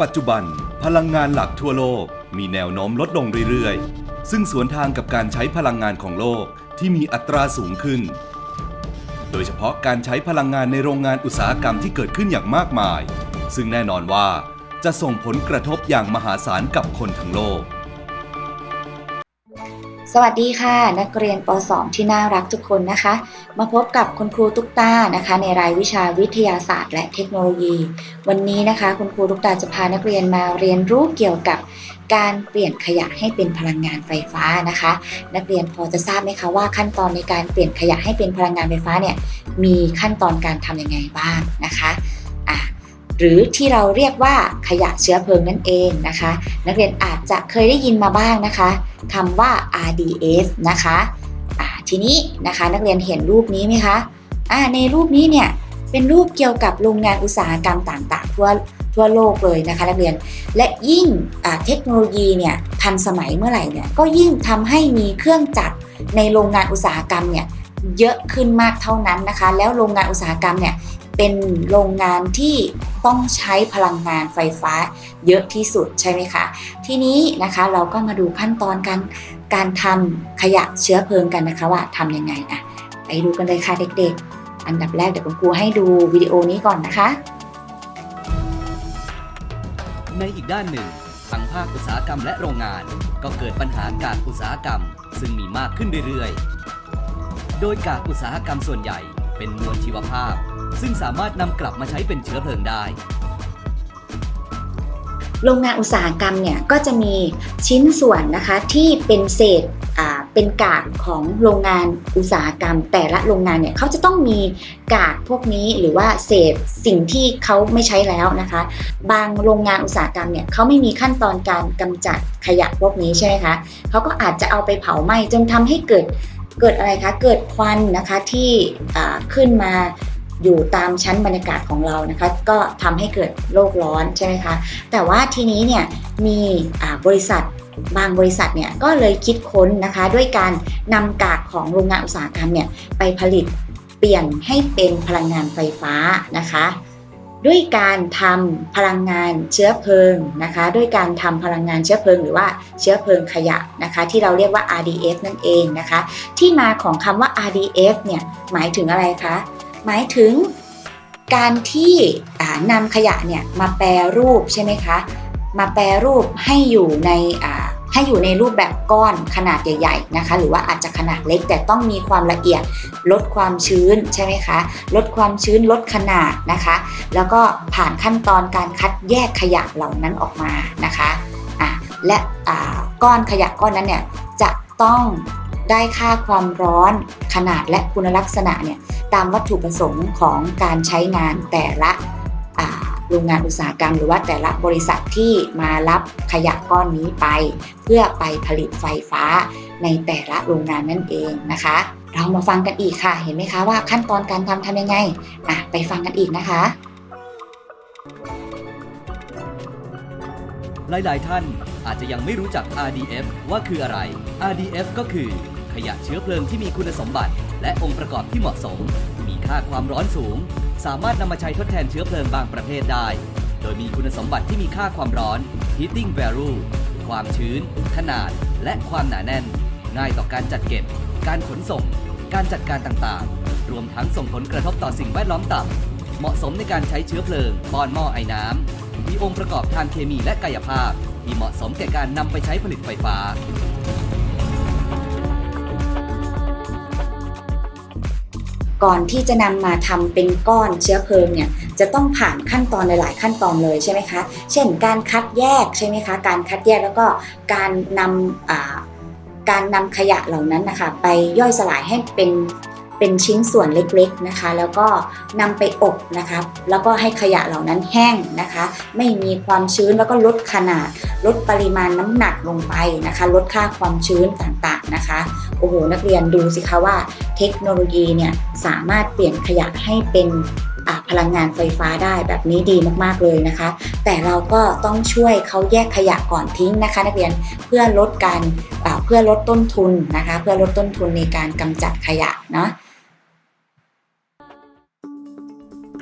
ปัจจุบัน พลังงานหลักทั่วโลกมีแนวโน้มลดลงเรื่อยๆ ซึ่งสวนทางกับการใช้พลังงานของโลกที่มีอัตราสูงขึ้น โดยเฉพาะการใช้พลังงานในโรงงานอุตสาหกรรมที่เกิดขึ้นอย่างมากมาย ซึ่งแน่นอนว่าจะส่งผลกระทบอย่างมหาศาลกับคนทั้งโลก สวัสดีค่ะ นักเรียนป .2 ที่น่ารักทุกคนนะคะ มาพบกับคุณครูตุ๊กตานะคะ ในรายวิชาวิทยาศาสตร์และเทคโนโลยี วันนี้นะคะ คุณครูตุ๊กตาจะพานักเรียนมาเรียนรู้เกี่ยวกับการเปลี่ยนขยะให้เป็นพลังงานไฟฟ้านะคะ นักเรียนพอจะทราบไหมคะว่าขั้นตอนในการเปลี่ยนขยะให้เป็นพลังงานไฟฟ้าเนี่ยมีขั้นตอนการทำยังไงบ้างนะคะ หรือที่เราเรียกว่าขยะเชื้อเพลิงนั่นเองนะคะ นักเรียนอาจจะเคยได้ยินมาบ้างนะคะคำว่า RDF นะคะทีนี้นะคะนักเรียนเห็นรูปนี้ไหมคะในรูปนี้เนี่ยเป็นรูปเกี่ยวกับโรงงานอุตสาหกรรมต่างๆ ทั่วทั่วโลกเลยนะคะนักเรียน และยิ่งเทคโนโลยีเนี่ยทันสมัยเมื่อไหร่เนี่ยก็ยิ่งทำให้มีเครื่องจักรในโรงงานอุตสาหกรรมเนี่ยเยอะขึ้นมากเท่านั้นนะคะ แล้วโรงงานอุตสาหกรรมเนี่ย เป็นโรงงานที่ต้องใช้พลังงานไฟฟ้าเยอะที่สุดใช่ไหมคะ ทีนี้นะคะเราก็มาดูขั้นตอนการการทำขยะเชื้อเพลิงกันนะคะว่าทำยังไงอะไปดูกันเลยค่ะเด็กๆ อันดับแรกเดี๋ยวคุณครูให้ดูวิดีโอนี้ก่อนนะคะ ในอีกด้านหนึ่งทางภาคอุตสาหกรรมและโรงงาน ก็เกิดปัญหาการอุตสาหกรรม ซึ่งมีมากขึ้นเรื่อยๆ โดยกากอุตสาหกรรมส่วนใหญ่เป็นมวลชีวภาพ ซึ่งสามารถนำกลับมาใช้เป็นเชื้อเพลิงได้ โรงงานอุตสาหกรรมเนี่ยก็จะมีชิ้นส่วนนะคะที่เป็นเศษเป็นกากของโรงงานอุตสาหกรรม แต่ละโรงงานเนี่ยเขาจะต้องมีกากพวกนี้หรือว่าเศษสิ่งที่เขาไม่ใช้แล้วนะคะ บางโรงงานอุตสาหกรรมเนี่ยเขาไม่มีขั้นตอนการกำจัดขยะพวกนี้ใช่ไหมคะเขาก็อาจจะเอาไปเผาไหม้จนทำให้เกิดเกิดอะไรคะเกิดควันนะคะที่ขึ้นมา อยู่ตามชั้นบรรยากาศของเรานะคะ ก็ทำให้เกิดโลกร้อนใช่ไหมคะ แต่ว่าทีนี้เนี่ยมีบริษัทบางบริษัทเนี่ยก็เลยคิดค้นนะคะด้วยการนำกากของโรงงานอุตสาหกรรมเนี่ยไปผลิตเปลี่ยนให้เป็นพลังงานไฟฟ้านะคะ ด้วยการทำพลังงานเชื้อเพลิงนะคะ ด้วยการทำพลังงานเชื้อเพลิง หรือว่าเชื้อเพลิงขยะนะคะ ที่เราเรียกว่า RDF นั่นเองนะคะ ที่มาของคำว่า RDF เนี่ยหมายถึงอะไรคะ หมายถึงการที่นำขยะเนี่ยมาแปรรูปใช่ไหมคะ มาแปรรูปให้อยู่ในให้อยู่ในรูปแบบก้อนขนาดใหญ่ๆนะคะ หรือว่าอาจจะขนาดเล็กแต่ต้องมีความละเอียดลดความชื้นใช่ไหมคะ ลดความชื้นลดขนาดนะคะ แล้วก็ผ่านขั้นตอนการคัดแยกขยะเหล่านั้นออกมานะคะะและก้อนขยะก้อนนั้นเนี่ยจะต้องได้ค่าความร้อนขนาดและคุณลักษณะเนี่ย ตามวัตถุประสงค์ของการใช้งานแต่ละโรงงานอุตสาหกรรม หรือว่าแต่ละบริษัทที่มารับขยะก้อนนี้ไป เพื่อไปผลิตไฟฟ้าในแต่ละโรงงานนั่นเองนะคะ เรามาฟังกันอีกค่ะ เห็นไหมคะว่าขั้นตอนการทำทำยังไงอะไปฟังกันอีกนะคะ หลาย ๆ ท่านอาจจะยังไม่รู้จัก RDF ว่าคืออะไร RDF ก็คือขยะเชื้อเพลิงที่มีคุณสมบัติ และองค์ประกอบที่เหมาะสม มีค่าความร้อนสูง สามารถนำมาใช้ทดแทนเชื้อเพลิงบางประเภทได้ โดยมีคุณสมบัติที่มีค่าความร้อน heating value ความชื้น ขนาด และความหนาแน่น ง่ายต่อการจัดเก็บ การขนส่ง การจัดการต่างๆ รวมทั้งส่งผลกระทบต่อสิ่งแวดล้อมต่ำเหมาะสมในการใช้เชื้อเพลิงป้อนหม้อไอ้น้ำมีองค์ประกอบทางเคมีและกายภาพ ที่เหมาะสมแก่การนำไปใช้ผลิตไฟฟ้า ก่อนที่จะนำมาทำเป็นก้อนเชื้อเพลิงเนี่ยจะต้องผ่านขั้นตอนหลาย ๆ ขั้นตอนเลยใช่ไหมคะ เช่น การคัดแยกใช่ไหมคะ การคัดแยกแล้วก็การนำการนำขยะเหล่านั้นนะคะไปย่อยสลายให้เป็น เป็นชิ้นส่วนเล็กๆนะคะ แล้วก็นำไปอบนะคะ แล้วก็ให้ขยะเหล่านั้นแห้งนะคะ ไม่มีความชื้นแล้วก็ลดขนาด ลดปริมาณน้ำหนักลงไปนะคะ ลดค่าความชื้นต่างๆนะคะ โอ้โห นักเรียนดูสิคะว่าเทคโนโลยีเนี่ยสามารถเปลี่ยนขยะให้เป็นพลังงานไฟฟ้าได้แบบนี้ดีมากๆเลยนะคะ แต่เราก็ต้องช่วยเขาแยกขยะก่อนทิ้งนะคะ นักเรียนเพื่อลดการเพื่อลดต้นทุนนะคะ เพื่อลดต้นทุนในการกำจัดขยะเนาะ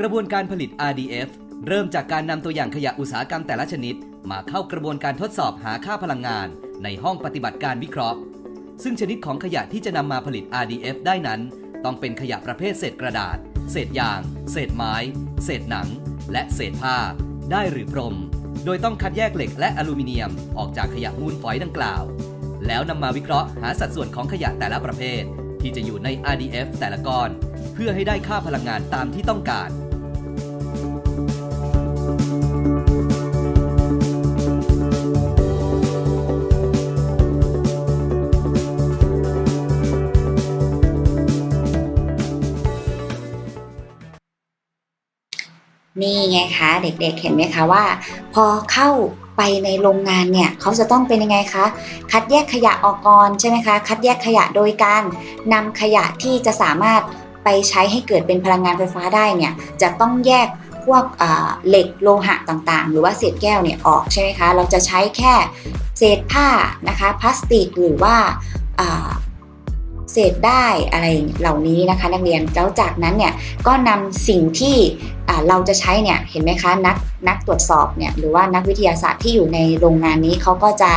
กระบวนการผลิต RDF เริ่มจากการนำตัวอย่างขยะอุตสาหกรรมแต่ละชนิด มาเข้ากระบวนการทดสอบหาค่าพลังงาน ในห้องปฏิบัติการวิเคราะห์ ซึ่งชนิดของขยะที่จะนำมาผลิต RDF ได้นั้น ต้องเป็นขยะประเภทเศษกระดาษ เศษยาง เศษไม้ เศษหนัง และเศษผ้า ได้หรือพรม โดยต้องคัดแยกเหล็กและอลูมิเนียม ออกจากขยะมูลฝอยดังกล่าว แล้วนำมาวิเคราะห์หาสัดส่วนของขยะแต่ละประเภท ที่จะอยู่ใน RDF แต่ละก้อน เพื่อให้ได้ค่าพลังงานตามที่ต้องการ นี่ไงคะเด็กๆเห็นไหมคะว่า พอเข้าไปในโรงงานเนี่ยเขาจะต้องเป็นยังไงคะคัดแยกขยะออกก่อนใช่ไหมคะคัดแยกขยะโดยการนำขยะที่จะสามารถไปใช้ให้เกิดเป็นพลังงานไฟฟ้าได้เนี่ยจะต้องแยกพวกเหล็กโลหะต่างๆ หรือว่าเศษแก้วเนี่ยออกใช่ไหมคะเราจะใช้แค่เศษผ้านะคะพลาสติกหรือว่า เศษได้อะไรเหล่านี้นะคะ นักเรียนแล้วจากนั้นเนี่ยก็นำสิ่งที่เราจะใช้เนี่ยเห็นไหมคะนักนักตรวจสอบเนี่ยหรือว่านักวิทยาศาสตร์ที่อยู่ในโรงงานนี้เขาก็จะ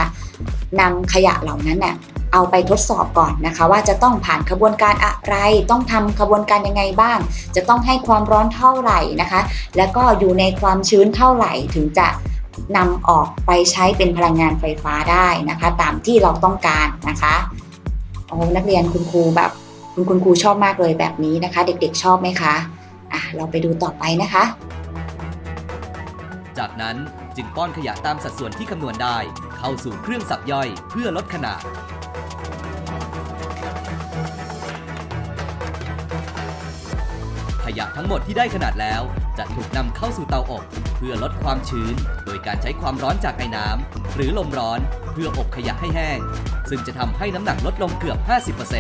นำขยะเหล่านั้นเนี่ยเอาไปทดสอบก่อนนะคะ ว่าจะต้องผ่านขบวนการอะไร ต้องทำขบวนการยังไงบ้าง จะต้องให้ความร้อนเท่าไหร่นะคะ แล้วก็อยู่ในความชื้นเท่าไหร่ถึงจะนำออกไปใช้เป็นพลังงานไฟฟ้าได้นะคะ ตามที่เราต้องการนะคะ โอ้นักเรียนคุณครูแบบคุณคุณครูชอบมากเลยแบบนี้นะคะ เด็กๆชอบไหมคะอะเราไปดูต่อไปนะคะ จากนั้นจึงป้อนขยะตามสัดส่วนที่คำนวณได้ เข้าสู่เครื่องสับย่อยเพื่อลดขนาด ขยะทั้งหมดที่ได้ขนาดแล้ว จะถูกนำเข้าสู่เตาอบ เพื่อลดความชื้น โดยการใช้ความร้อนจากไอ้น้ำหรือลมร้อน เพื่ออบขยะให้แห้ง ซึ่งจะทำให้น้ำหนักลดลงเกือบ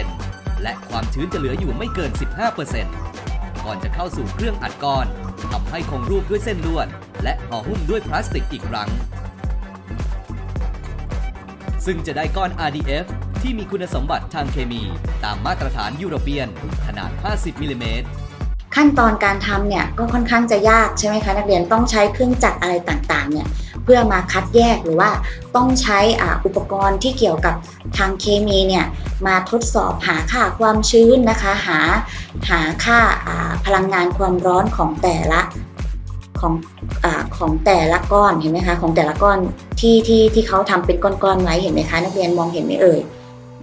50%และความชื้นจะเหลืออยู่ไม่เกิน 15%ก่อนจะเข้าสู่เครื่องอัดก้อนทำให้คงรูปด้วยเส้นลวด และห่อหุ้มด้วยพลาสติกอีกครั้ง ซึ่งจะได้ก้อน RDF ที่มีคุณสมบัติทางเคมีตามมาตรฐานยุโรเปียน ขนาด 50มิลลิเมตรขั้นตอนการทำเนี่ยก็ค่อนข้างจะยากใช่ไหมคะ นักเรียนต้องใช้เครื่องจักรอะไรต่างๆเนี่ย เพื่อมาคัดแยกหรือว่าต้องใช้อุปกรณ์ที่เกี่ยวกับทางเคมีเนี่ยมาทดสอบหาค่าความชื้นนะคะ หาหาค่าาพลังงานความร้อนของแต่ละของอของแต่ละก้อนเห็นไหมคะของแต่ละก้อนที่ที่ที่เขาทำเป็นก้อนๆไว้เห็นไหมคะ นักเรียนมองเห็นไหมเอ่ย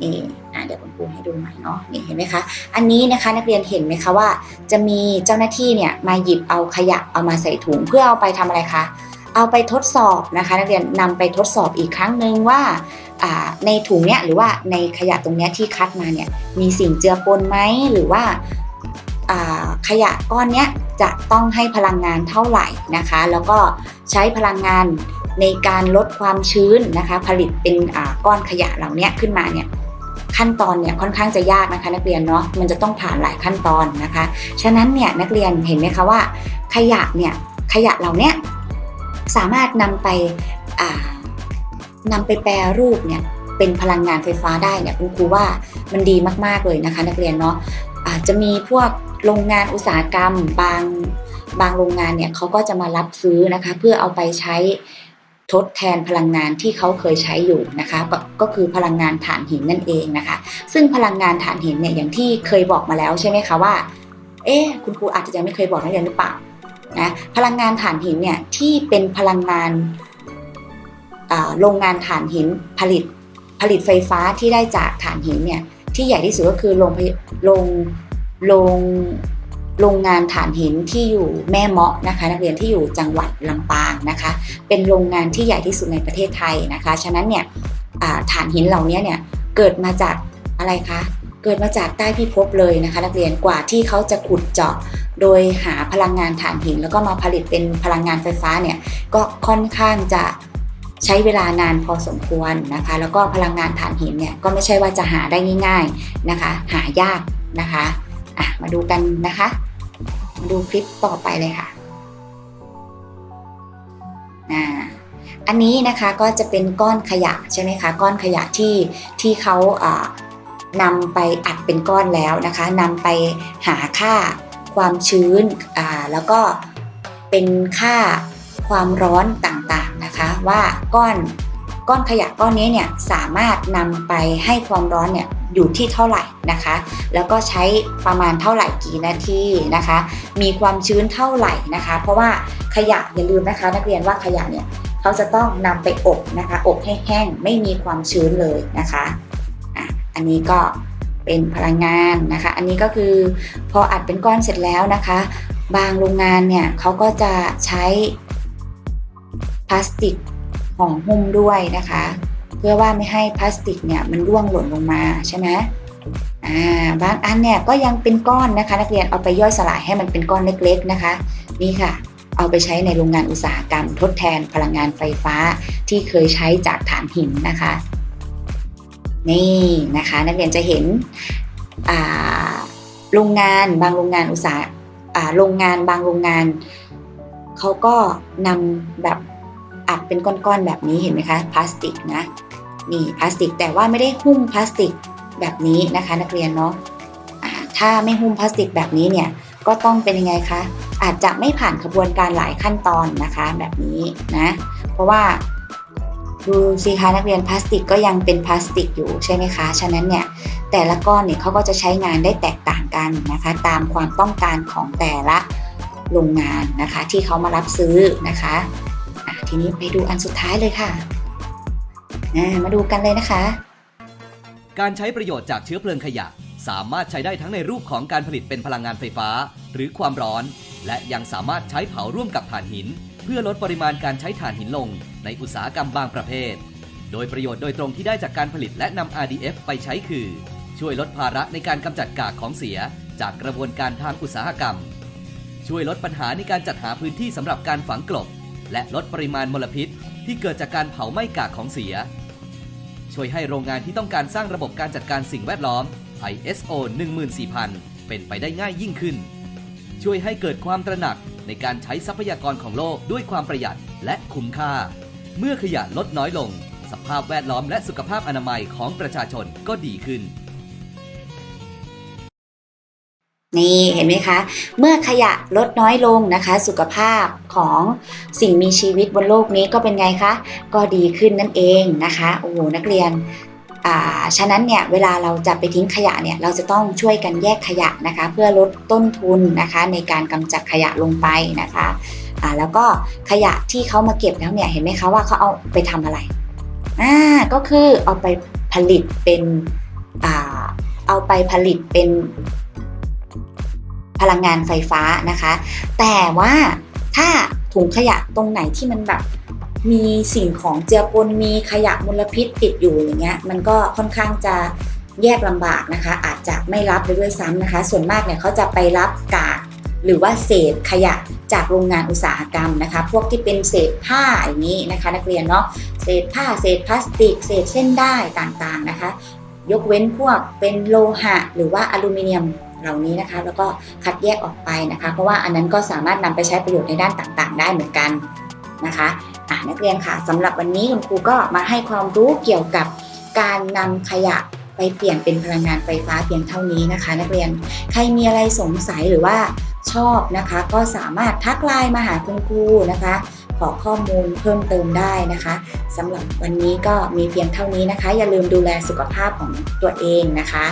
นี่อะเดี๋ยวคุณครูให้ดูใหม่เนาะนี่เห็นไหมคะ อันนี้นะคะนักเรียนเห็นไหมคะว่า จะมีเจ้าหน้าที่เนี่ยมาหยิบเอาขยะเอามาใส่ถุงเพื่อเอาไปทำอะไรคะ เอาไปทดสอบนะคะ นักเรียนนำไปทดสอบอีกครั้งหนึ่งว่าในถุงเนี้ยหรือว่าในขยะตรงเนี้ยที่คัดมาเนี่ยมีสิ่งเจือปนไหมหรือว่าขยะก้อนเนี้ยจะต้องให้พลังงานเท่าไหร่นะคะ แล้วก็ใช้พลังงานในการลดความชื้นนะคะ ผลิตเป็นก้อนขยะเหล่านี้ขึ้นมาเนี่ยขั้นตอนเนี่ยค่อนข้างจะยากนะคะนักเรียนเนาะมันจะต้องผ่านหลายขั้นตอนนะคะ ฉะนั้นเนี่ยนักเรียนเห็นไหมคะว่า ขยะเนี่ยขยะเหล่านี้ สามารถนำไปนำไปแปรรูปเนี่ยเป็นพลังงานไฟฟ้าได้เนี่ยคุณครูว่ามันดีมากๆเลยนะคะ นักเรียนเนาะอาจจะมีพวกโรงงานอุตสาหกรรม บางบางโรงงานเนี่ยเขาก็จะมารับซื้อนะคะ เพื่อเอาไปใช้ทดแทนพลังงานที่เขาเคยใช้อยู่นะคะ ก็ก็คือพลังงานถ่านหินนั่นเองนะคะ ซึ่งพลังงานถ่านหินเนี่ยอย่างที่เคยบอกมาแล้วใช่ไหมคะว่า เอ๊ะคุณครูอาจจะยังไม่เคยบอกนักเรียนหรือเปล่า นะพลังงานถ่านหินเนี่ยที่เป็นพลังงานโรงงานถ่านหินผลิตผลิตไฟฟ้าที่ได้จากถ่านหินเนี่ยที่ใหญ่ที่สุดก็คือโรงโรงโรงโรงงานถ่านหินที่อยู่แม่เมาะนะคะ นักเรียนที่อยู่จังหวัดลำปางนะคะ เป็นโรงงานที่ใหญ่ที่สุดในประเทศไทยนะคะ ฉะนั้นเนี่ยถ่านหินเหล่านี้เนี่ยเกิดมาจากอะไรคะเกิดมาจากใต้พิภพเลยนะคะ นักเรียนกว่าที่เขาจะขุดเจาะ โดยหาพลังงานถ่านหิน แล้วก็มาผลิตเป็นพลังงานไฟฟ้าเนี่ยก็ค่อนข้างจะใช้เวลานานพอสมควรนะคะ แล้วก็พลังงานถ่านหินเนี่ยก็ไม่ใช่ว่าจะหาได้ง่าย ๆนะคะ หายากนะคะอะมาดูกันนะคะ มาดูคลิปต่อไปเลยค่ะอ่าอันนี้นะคะก็จะเป็นก้อนขยะใช่ไหมคะก้อนขยะที่ที่เขาอ่านำไปอัดเป็นก้อนแล้วนะคะนำไปหาค่า ความชื้นอ่าแล้วก็เป็นค่าความร้อนต่างๆนะคะว่าก้อนก้อนขยะก้อนนี้เนี่ยสามารถนำไปให้ความร้อนเนี่ยอยู่ที่เท่าไหร่นะคะ แล้วก็ใช้ประมาณเท่าไหร่กี่นาทีนะคะ มีความชื้นเท่าไหร่นะคะ เพราะว่าขยะอย่าลืมนะคะ นักเรียนว่าขยะเนี่ยเขาจะต้องนำไปอบนะคะ อบให้แห้งไม่มีความชื้นเลยนะคะอะอันนี้ก็ เป็นพลังงานนะคะ อันนี้ก็คือพออัดเป็นก้อนเสร็จแล้วนะคะ บางโรงงานเนี่ยเขาก็จะใช้พลาสติกห่อหุ้มด้วยนะคะ เพื่อว่าไม่ให้พลาสติกเนี่ยมันร่วงหล่นลงมาใช่ไหมอ่าบางอันเนี่ยก็ยังเป็นก้อนนะคะ นักเรียนเอาไปย่อยสลายให้มันเป็นก้อนเล็กๆนะคะ นี่ค่ะ เอาไปใช้ในโรงงานอุตสาหกรรม ทดแทนพลังงานไฟฟ้าที่เคยใช้จากถ่านหินนะคะ นี่นะคะ นักเรียนจะเห็นโรงงานบางโรงงานอุตสาหโรงงานบางโรงงานเขาก็นำแบบอัดเป็นก้อนๆแบบนี้เห็นไหมคะพลาสติกนะนี่พลาสติกแต่ว่าไม่ได้หุ้มพลาสติกแบบนี้นะคะ นักเรียนเนาะถ้าไม่หุ้มพลาสติกแบบนี้เนี่ยก็ต้องเป็นยังไงคะอาจจะไม่ผ่านกระบวนการหลายขั้นตอนนะคะแบบนี้นะเพราะว่า ดูสิคะนักเรียนพลาสติกก็ยังเป็นพลาสติกอยู่ใช่ไหมคะ ฉะนั้นเนี่ยแต่ละก้อนเนี่ยเขาก็จะใช้งานได้แตกต่างกันนะคะ ตามความต้องการของแต่ละโรงงานนะคะ ที่เขามารับซื้อนะคะะทีนี้ไปดูอันสุดท้ายเลยค่ะมาดูกันเลยนะคะ การใช้ประโยชน์จากเชื้อเพลิงขยะ สามารถใช้ได้ทั้งในรูปของการผลิตเป็นพลังงานไฟฟ้า หรือความร้อน และยังสามารถใช้เผาร่วมกับถ่านหิน เพื่อลดปริมาณการใช้ถ่านหินลง ในอุตสาหกรรมบางประเภท โดยประโยชน์โดยตรงที่ได้จากการผลิตและนำ RDF ไปใช้คือ ช่วยลดภาระในการกำจัดกากของเสียจากกระบวนการทางอุตสาหกรรม ช่วยลดปัญหาในการจัดหาพื้นที่สำหรับการฝังกลบ และลดปริมาณมลพิษ ที่เกิดจากการเผาไหม้กากของเสีย ช่วยให้โรงงานที่ต้องการสร้างระบบการจัดการสิ่งแวดล้อม ISO 14000 เป็นไปได้ง่ายยิ่งขึ้น ช่วยให้เกิดความตระหนักในการใช้ทรัพยากรของโลกด้วยความประหยัดและคุ้มค่า เมื่อขยะลดน้อยลง สภาพแวดล้อมและสุขภาพอนามัยของประชาชนก็ดีขึ้น นี่เห็นไหมคะ เมื่อขยะลดน้อยลงนะคะ สุขภาพของสิ่งมีชีวิตบนโลกนี้ก็เป็นไงคะ ก็ดีขึ้นนั่นเองนะคะโอ้โหนักเรียนอ่าฉะนั้นเนี่ยเวลาเราจะไปทิ้งขยะเนี่ยเราจะต้องช่วยกันแยกขยะนะคะ เพื่อลดต้นทุนนะคะในการกำจัดขยะลงไปนะคะ อ่าแล้วก็ขยะที่เขามาเก็บแล้วเนี่ยเห็นไหมคะว่าเขาเอาไปทำอะไรอ่าก็คือเอาไปผลิตเป็นอ่าเอาไปผลิตเป็นพลังงานไฟฟ้านะคะ แต่ว่าถ้าถุงขยะตรงไหนที่มันแบบมีสิ่งของเจือปนมีขยะมลพิษติดอยู่อย่างเงี้ยมันก็ค่อนข้างจะแยกลำบากนะคะ อาจจะไม่รับไปด้วยซ้ำนะคะ ส่วนมากเนี่ยเขาจะไปรับกาก หรือว่าเศษขยะจากโรงงานอุตสาหกรรมนะคะ พวกที่เป็นเศษผ้าอย่างนี้นะคะ นักเรียนเนาะเศษผ้าเศษพลาสติก เศษเส้นได้ต่างๆนะคะ ยกเว้นพวกเป็นโลหะ หรือว่าอลูมิเนียมเหล่านี้นะคะ แล้วก็คัดแยกออกไปนะคะ เพราะว่าอันนั้นก็สามารถนำไปใช้ประโยชน์ในด้านต่างๆ ได้เหมือนกันนะคะะนักเรียนค่ะสำหรับวันนี้คุณครูก็มาให้ความรู้เกี่ยวกับการนำขยะไปเปลี่ยนเป็นพลังงานไฟฟ้าเพียงเท่านี้นะคะ นักเรียนใครมีอะไรสงสัยหรือว่า ชอบนะคะ ก็สามารถทักไลน์มาหาคุณครูนะคะ ขอข้อมูลเพิ่มเติมได้นะคะสำหรับวันนี้ก็มีเพียงเท่านี้นะคะ อย่าลืมดูแลสุขภาพของตัวเองนะคะ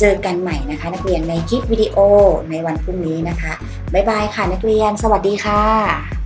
เจอกันใหม่นะคะ นักเรียนในคลิปวิดีโอในวันพรุ่งนี้นะคะบ๊ายบายค่ะนักเรียน สวัสดีค่ะ